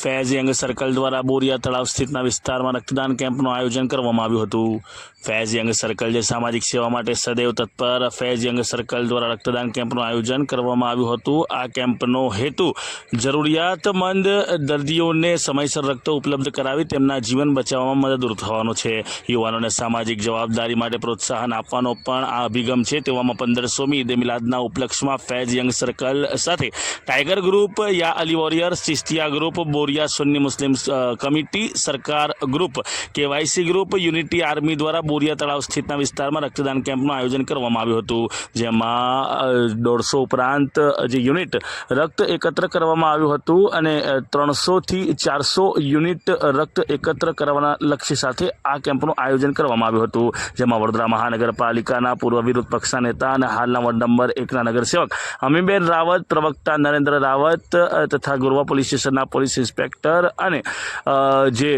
Faiz young circle દ્વારા બોરિયા તળાવ સ્થિતના વિસ્તારમાં રક્તદાન કેમ્પનું આયોજન કરવામાં આવ્યું હતું. ફેઝ યંગ સર્કલ જે સામાજિક સેવા માટે સદૈવ તત્પર ફેઝ યંગ સર્કલ દ્વારા રક્તદાન કેમ્પનું આયોજન કરવામાં આવ્યું હતું. આ કેમ્પનો હેતુ જરૂરિયાતમંદ દર્દીઓને સમયસર રક્ત ઉપલબ્ધ કરાવી તેમના જીવન બચાવવામાં મદદરૂપ થવાનો છે. યુવાનોને સામાજિક જવાબદારી માટે પ્રોત્સાહન આપવાનો પણ આ અભિગમ છે. તેવામાં પંદરસોમી ઈદે મિલાદના ઉપલક્ષમાં ફેઝ યંગ સર્કલ સાથે ટાઈગર ગ્રુપ, યા Ali warriors, Chishtiya group Boriya Sunni Muslim committee સરકાર group KYC group unity army દ્વારા બોરિયા તળાવ સ્થિતના વિસ્તારમાં રક્તદાન કેમ્પનું આયોજન કરવામાં આવ્યું હતું જેમાં દોઢસો ઉપરાંત જે યુનિટ રક્ત એકત્ર કરવામાં આવ્યું હતું અને ત્રણસોથી ચારસો યુનિટ રક્ત એકત્ર કરવાના લક્ષ્ય સાથે આ કેમ્પનું આયોજન કરવામાં આવ્યું હતું જેમાં વડોદરા મહાનગરપાલિકાના પૂર્વ વિરોધ પક્ષના નેતા અને હાલના વોર્ડ નંબર એકના નગરસેવક અમીબેન રાવત પ્રવક્તા નરેન્દ્ર રાવત તથા ગોરવા પોલીસ સ્ટેશનના પોલીસ ઇન્સ્પેક્ટર અને જે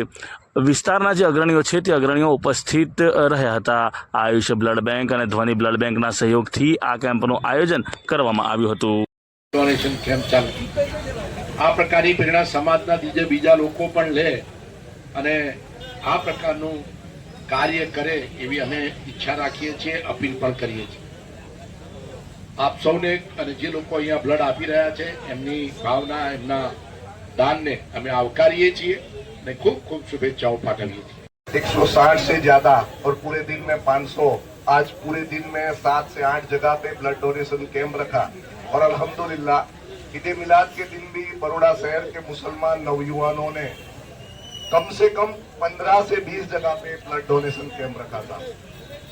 વિસ્તારના જે અગ્રણીઓ છે તે અગ્રણીઓ ઉપસ્થિત રહ્યા હતા. આયુષ બ્લડ બેંક અને ધ્વનિ બ્લડ બેંકના સહયોગથી આ કેમ્પનું આયોજન કરવામાં આવ્યું હતું. ડોનેશન કેમ્પ ચાલુ. આ પ્રકારની પ્રેરણા સમાજના બીજે બીજા લોકો પણ લે અને આ પ્રકારનું કાર્ય કરે એવી અમે ઈચ્છા રાખીએ છીએ, અપીલ પણ કરીએ છીએ. આપ સૌને અને જે લોકો અહીંયા બ્લડ આપી રહ્યા છે, એમની ભાવના, એમના દાનને અમે આવકારીએ છીએ અને ખૂબ ખૂબ શુભેચ્છાઓ પાઠવીએ છીએ 160 से ज्यादा और पूरे दिन में 500 आज पूरे दिन में सात से आठ जगह पे ब्लड डोनेशन कैंप रखा और अल्हम्दुलिल्लाह ईद मिलाद के दिन भी बड़ोड़ा शहर के मुसलमान नवयुवानों ने कम से कम 15 से 20 जगह पे ब्लड डोनेशन कैंप रखा था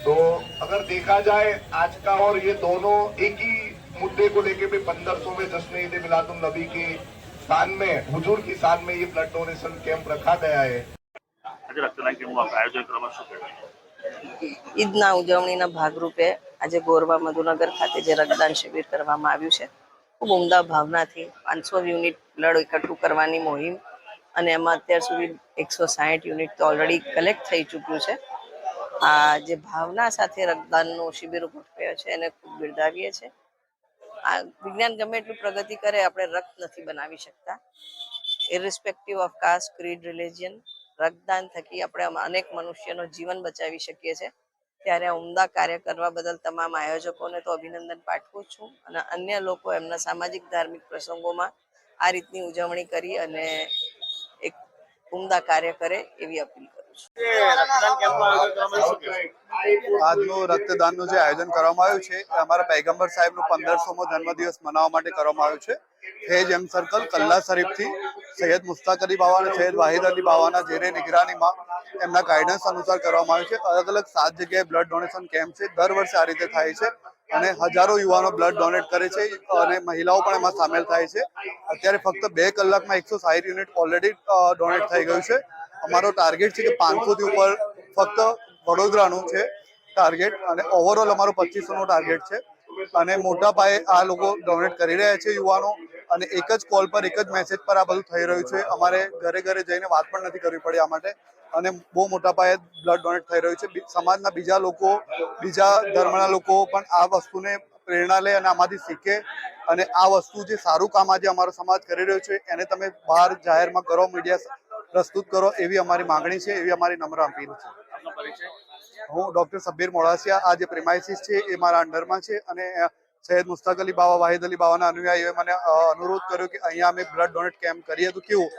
तो अगर देखा जाए आज का और ये दोनों एक ही मुद्दे को लेके भी पंद्रह सौ में जश्न ईद मिलादुल नबी की शान में हुजूर की शान में ये ब्लड डोनेशन कैंप रखा गया है આજે રક્તદાન કેમ્પનું આયોજન કરવામાં શું કહેવાય ઈદના ઉજવણીના ભાગરૂપે આજે ગોરવા મધુનગર ખાતે જે રક્તદાન શિબિર કરવામાં આવ્યું છે ખૂબ ઉમદા ભાવનાથી પાંચસો યુનિટ બ્લડ એકઠું કરવાની મુહિમ અને એમાં અત્યાર સુધી એકસો સાહીઠ યુનિટ તો ઓલરેડી કલેક્ટ થઈ ચૂક્યું છે આ જે ભાવના સાથે રક્તદાનનો શિબિર ગોઠવાયો છે એને ખૂબ બિરદાવીએ છે આ વિજ્ઞાન ગમે એટલું પ્રગતિ કરે, આપણે રક્ત નથી બનાવી શકતા. Irrespective of caste creed religion રક્તદાન થકી આપણે અનેક મનુષ્યનો જીવન બચાવી શકીએ છીએ. ત્યારે ઉમદા કાર્ય કરવા બદલ તમામ આયોજકોને તો અભિનંદન પાઠવું છું અને અન્ય લોકો એમના સામાજિક, ધાર્મિક પ્રસંગોમાં આ રીતની ઉજવણી કરી અને એક ઉમદા કાર્ય કરે એવી અપીલ આજનું રક્તદાનનું જે આયોજન કરવામાં આવ્યું છે, એ અમારા પૈગંબર સાહેબનો પંદરસોમો જન્મદિવસ મનાવવા માટે કરવામાં આવ્યું છે. હેજ એમ સર્કલ, કલ્લા શરીફથી સૈયદ મુસ્તાક અલી બાવા અને સૈયદ વાહિદ અલી બાવાના જેરે નિગરાનીમાં એમના ગાઈડન્સ અનુસાર કરવામાં આવ્યું છે. અલગ અલગ સાત જગ્યાએ બ્લડ ડોનેશન કેમ્પ છે. દર વર્ષે આ રીતે થાય છે અને હજારો યુવાનો બ્લડ ડોનેટ કરે છે અને મહિલાઓ પણ એમાં સામેલ થાય છે. અત્યારે ફક્ત બે કલાકમાં એકસો સાહીઠ યુનિટ ઓલરેડી ડોનેટ થઈ ગયું છે. અમારો ટાર્ગેટ છે કે પાંચસોથી ઉપર ફક્ત વડોદરાનું છે ટાર્ગેટ અને ઓવરઓલ અમારો પચીસોનો ટાર્ગેટ છે. અને મોટા પાયે આ લોકો ડોનેટ કરી રહ્યા છે યુવાનો અને એક જ કોલ પર, એક જ મેસેજ પર આ બધું થઈ રહ્યું છે. અમારે ઘરે ઘરે જઈને વાત પણ નથી કરવી પડી આ માટે. અને બહુ મોટા પાયે બ્લડ ડોનેટ થઈ રહ્યું છે. સમાજના બીજા લોકો, બીજા ધર્મના લોકો પણ આ વસ્તુને પ્રેરણા લે અને આમાંથી શીખે. અને આ વસ્તુ જે સારું કામ આજે અમારો સમાજ કરી રહ્યો છે, એને તમે બહાર જાહેરમાં કરો મીડિયા પ્રસ્તુત કરો એવી અમારી માંગણી છે એવી અમારી નમ્ર અપીલ છે. હું ડોક્ટર સબ્બીર મોડાસિયા આ જે પ્રિમાઇસીસ છે એ મારા અંડરમાં છે અને સૈયદ મુસ્તાક અલી બાવા વાહિદ અલી બાવાના અનુયાયીઓએ મને અનુરોધ કર્યો કે અહીંયા અમે બ્લડ ડોનેટ કેમ્પ કરીએ. તો કેવું?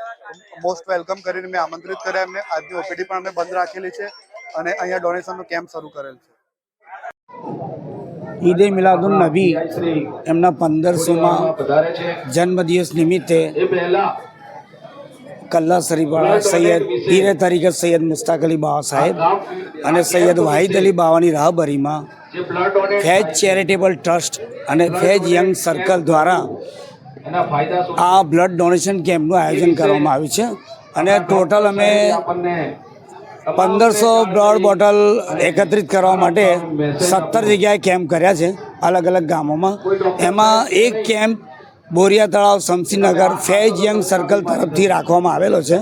મોસ્ટ વેલકમ કરીને મેં આમંત્રિત કર્યા એમને. આજની ઓપીડી પણ અમે બંધ રાખેલી છે અને અહીંયા ડોનેશનનો કેમ્પ શરૂ કરેલ છે. ઈદે મિલાદુન નબી એમના પંદરસોમાં જન્મદિવસ નિમિત્તે કલ્લા શરીફવાળા સૈયદ, પીરે તરીકે સૈયદ મુસ્તાક અલી બાવા સાહેબ અને સૈયદ વાહિદ અલી બાવાની રાહબરીમાં ફેજ ચેરિટેબલ ટ્રસ્ટ અને ફેજ યંગ સર્કલ દ્વારા આ બ્લડ ડોનેશન કેમ્પનું આયોજન કરવામાં આવ્યું છે. અને ટોટલ અમે પંદરસો બ્લડ બોટલ એકત્રિત કરવા માટે સત્તર જગ્યાએ કેમ્પ કર્યા છે અલગ અલગ ગામોમાં. એમાં એક કેમ્પ બોરિયા તળાવ શમશીનગર ફેજ યંગ સર્કલ તરફથી રાખવામાં આવેલો છે.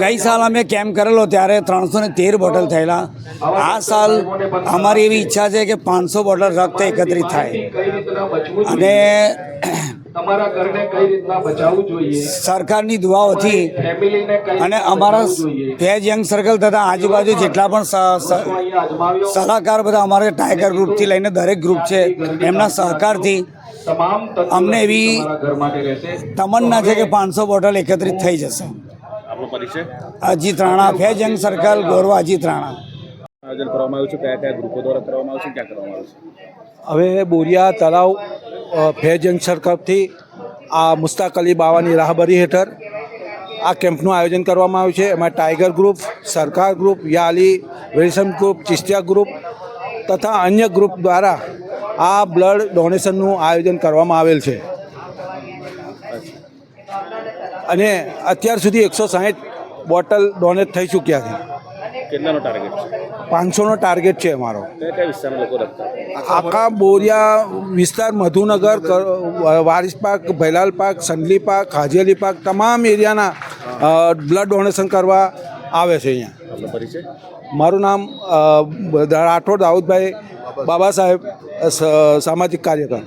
ગઈ સાલ અમે કેમ્પ કરેલો ત્યારે ત્રણસો ને તેર બોટલ થયેલા. આ સાલ અમારી એવી ઈચ્છા છે કે પાંચસો બોટલ રક્ત એકત્રિત થાય. અને સરકારની દુઆઓથી અને અમારા ફેજ યંગ સર્કલ તથા આજુબાજુ જેટલા પણ સલાહકાર બધા અમારે ટાઈગર ગ્રુપથી લઈને દરેક ગ્રુપ છે, એમના સહકારથી અમને એવી તમન્ના છે કે પાંચસો બોટલ એકત્રિત થઈ જશે. આપનો પરિચય? Ajit Rana Faiz young circle Gorwa Ajit Rana. આયોજન કરવામાં આવ્યું છે? કયા કયા ગ્રુપો દ્વારા કરવામાં આવશે? ક્યાં કરવામાં આવશે? હવે બોરિયા તળાવ ફેજ યંગ સર્કલથી આ મુસ્તાક અલી બાવાની રાહબરી હેઠળ આ કેમ્પનું આયોજન કરવામાં આવ્યું છે. એમાં ટાઈગર ગ્રુપ સરકાર ગ્રુપ યાલી વેલસમ ગ્રુપ ચિસ્તિયા ગ્રુપ તથા અન્ય ગ્રુપ દ્વારા આ બ્લડ ડોનેશનનું આયોજન કરવામાં આવેલ છે. અને અત્યાર સુધી એકસો સાહીઠ બોટલ ડોનેટ થઈ ચૂક્યા છે. કેટલાનો ટાર્ગેટ છે? પાંચસોનો ટાર્ગેટ છે અમારો? આખા બોરિયા વિસ્તાર મધુનગર વારિસ પાક ભૈલાલ પાક સંડલી પાર્ક હાજેલી પાક તમામ એરિયાના બ્લડ ડોનેશન કરવા આવે છે અહીંયા. મારું નામ રાઠોડ દાઉદભાઈ બાબા સાહેબ સામાજિક કાર્યકર.